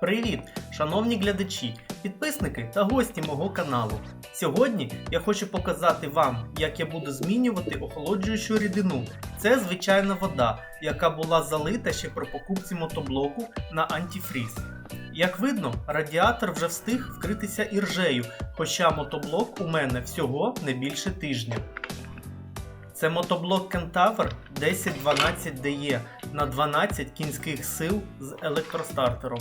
Привіт, шановні глядачі, підписники та гості мого каналу. Сьогодні я хочу показати вам, як я буду змінювати охолоджуючу рідину. Це звичайна вода, яка була залита ще при покупці мотоблоку на антифріз. Як видно, радіатор вже встиг вкритися іржею, хоча мотоблок у мене всього не більше тижня. Це мотоблок Кентавр 1012 DE на 12 кінських сил з електростартером.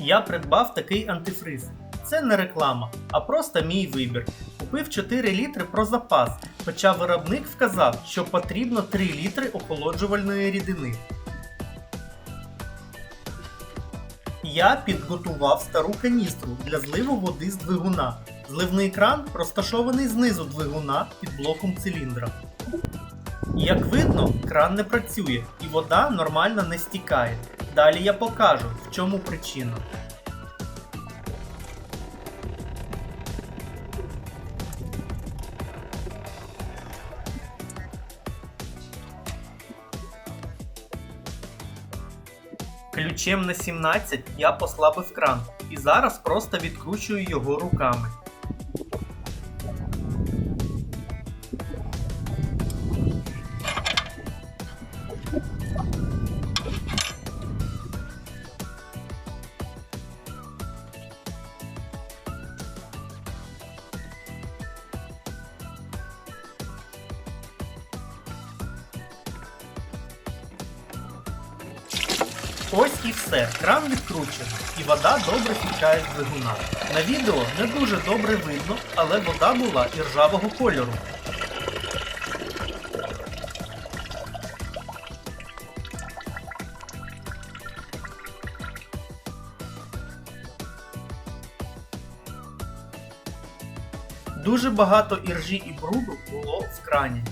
Я придбав такий антифриз. Це не реклама, а просто мій вибір. Купив 4 літри про запас, хоча виробник вказав, що потрібно 3 літри охолоджувальної рідини. Я підготував стару каністру для зливу води з двигуна. Зливний кран розташований знизу двигуна під блоком циліндра. Як видно, кран не працює і вода нормально не стікає. Далі я покажу, в чому причина. Ключем на 17 я послабив кран і зараз просто відкручую його руками. Ось і все, кран відкручений, і вода добре стікає з двигуна. На відео не дуже добре видно, але вода була іржавого кольору. Дуже багато іржі і бруду було в крані.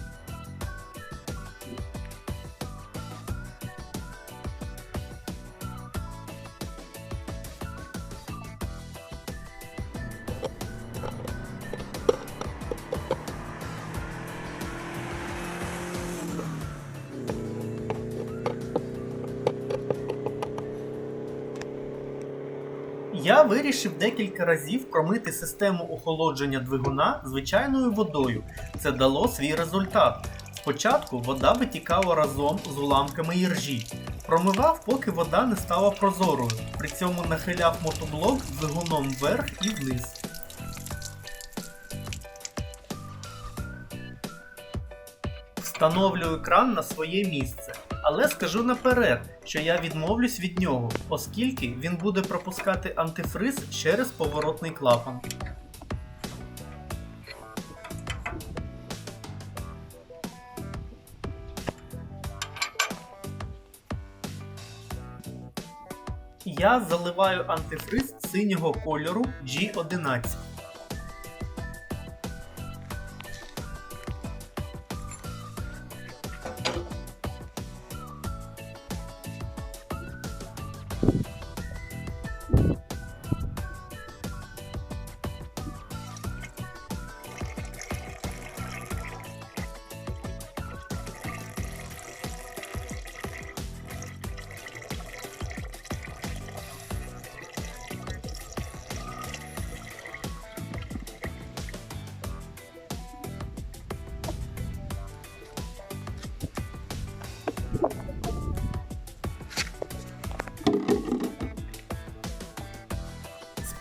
Я вирішив декілька разів промити систему охолодження двигуна звичайною водою. Це дало свій результат. Спочатку вода витікала разом з уламками іржі. Промивав, поки вода не стала прозорою. При цьому нахиляв мотоблок двигуном вверх і вниз. Встановлюю кран на своє місце. Але скажу наперед, що я відмовлюсь від нього, оскільки він буде пропускати антифриз через поворотний клапан. Я заливаю антифриз синього кольору G11.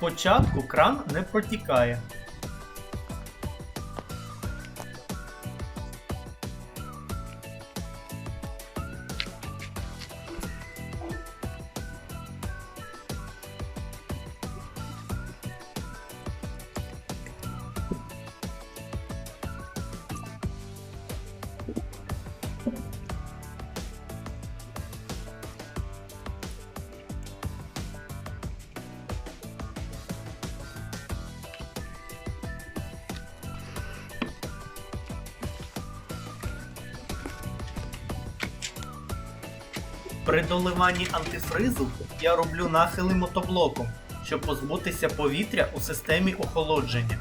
Спочатку кран не протікає. При доливанні антифризу я роблю нахили мотоблоком, щоб позбутися повітря у системі охолодження.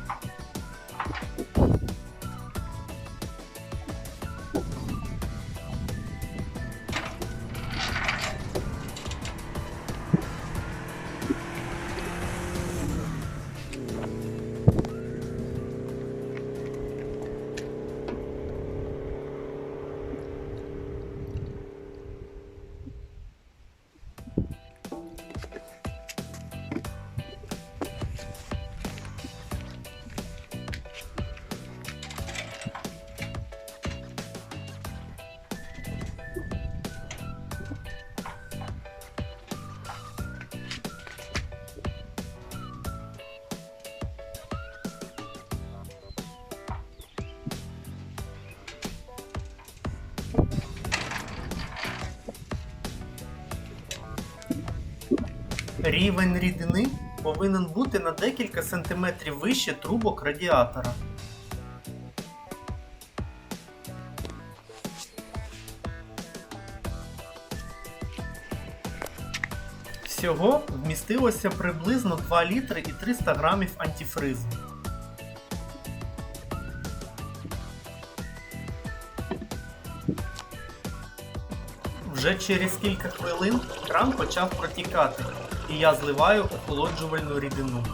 Рівень рідини повинен бути на декілька сантиметрів вище трубок радіатора. Всього вмістилося приблизно 2 літри і 300 грамів антифризу. Вже через кілька хвилин кран почав протікати, і я зливаю охолоджувальну рідину.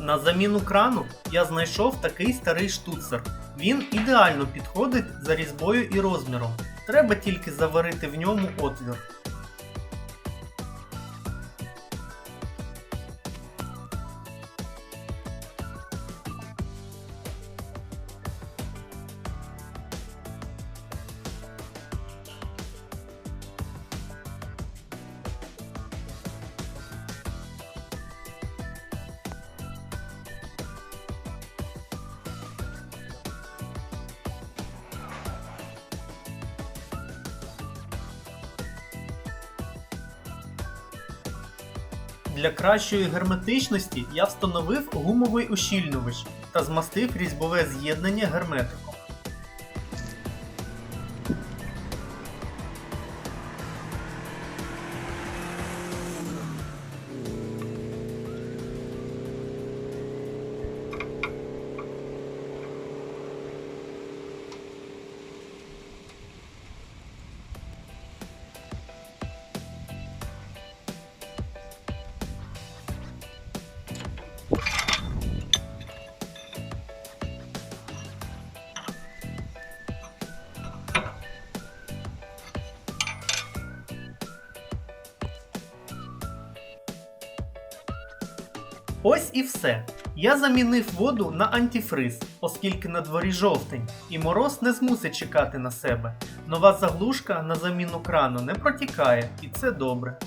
На заміну крану я знайшов такий старий штуцер. Він ідеально підходить за різьбою і розміром. Треба тільки заварити в ньому отвір. Для кращої герметичності я встановив гумовий ущільнювач та змастив різьбове з'єднання герметиком. Ось і все. Я замінив воду на антифриз, оскільки на дворі жовтень, і мороз не змусить чекати на себе. Нова заглушка на заміну крану не протікає, і це добре.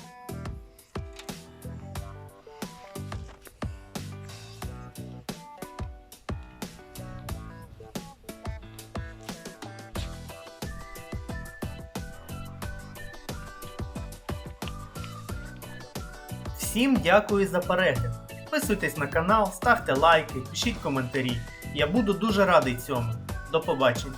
Всім дякую за перегляд. Підписуйтесь на канал, ставте лайки, пишіть коментарі. Я буду дуже радий цьому. До побачення.